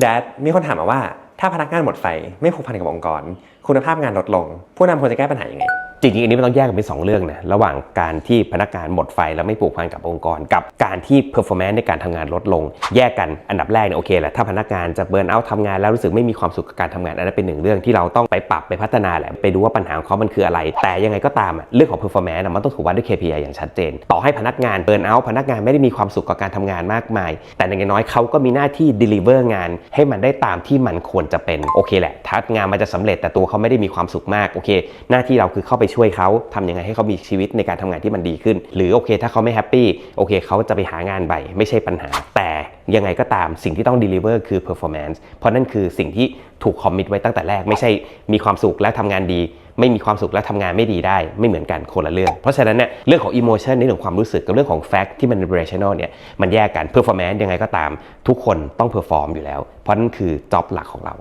แดดมีคนถามมาว่า ถ้าพนักงานหมดไฟ ไม่ผูกพันกับองค์กร คุณภาพงานลดลง ผู้นำควรจะแก้ปัญหายังไง จริงๆอันนี้มันต้องแยกกันเป็นสองเรื่องนะระหว่างการที่พนักงานหมดไฟแล้วไม่ผูกพันกับองค์กร กับการที่ performance ในการทำงานลดลง แยกกันอันดับแรกเนี่ยโอเคแหละถ้าพนักงานจะเบิร์นเอาท์ทำงานแล้วรู้สึกไม่มีความสุขกับการทำงานอันนั้นเป็นหนึ่งเรื่องที่เราต้องไปปรับไปพัฒนาแหละไปดูว่าปัญหาของเขามันคืออะไร แต่ยังไงก็ตามอะเรื่องของ performance อะมันต้องถูกวัดด้วย KPI อย่างชัดเจน ต่อให้พนักงานเบิร์นเอาท์พนักงานไม่ได้มีความสุขกับการทำงานมากมาย แต่อย่างน้อยเขาก็มีหน้าที่ deliver งาน ให้มันได้ตามที่มันควรจะเป็นโอเคแหละถ้างานมันจะสำเร็จแต่ตัวเขาไม่ได้มีความสุขมากโอเค หน้าที่เราคือเข้าไปช่วยเขาทำยังไงให้เขามีชีวิตในการทำงานที่มันดีขึ้น หรือโอเค ถ้าเขาไม่แฮปปี้โอเคเขาจะไปหางานใหม่ไม่ใช่ปัญหา แต่ยังไงก็ตามสิ่งที่ต้อง deliver คือ performance เพราะนั่นคือสิ่งที่ถูกคอมมิตไว้ตั้งแต่แรก ไม่ใช่มีความสุขและทำงานดี ไม่มีความสุขและทำงานไม่ดีได้ ไม่เหมือนกันคนละเรื่อง เพราะฉะนั้นเนี่ยเรื่องของ emotion ในเรื่องของความรู้สึกกับเรื่องของ fact ที่มัน rational เนี่ยมันแยกกัน performance ยังไงก็ตาม ทุกคนต้อง perform อยู่แล้ว เพราะนั่นคือ job หลักของเรา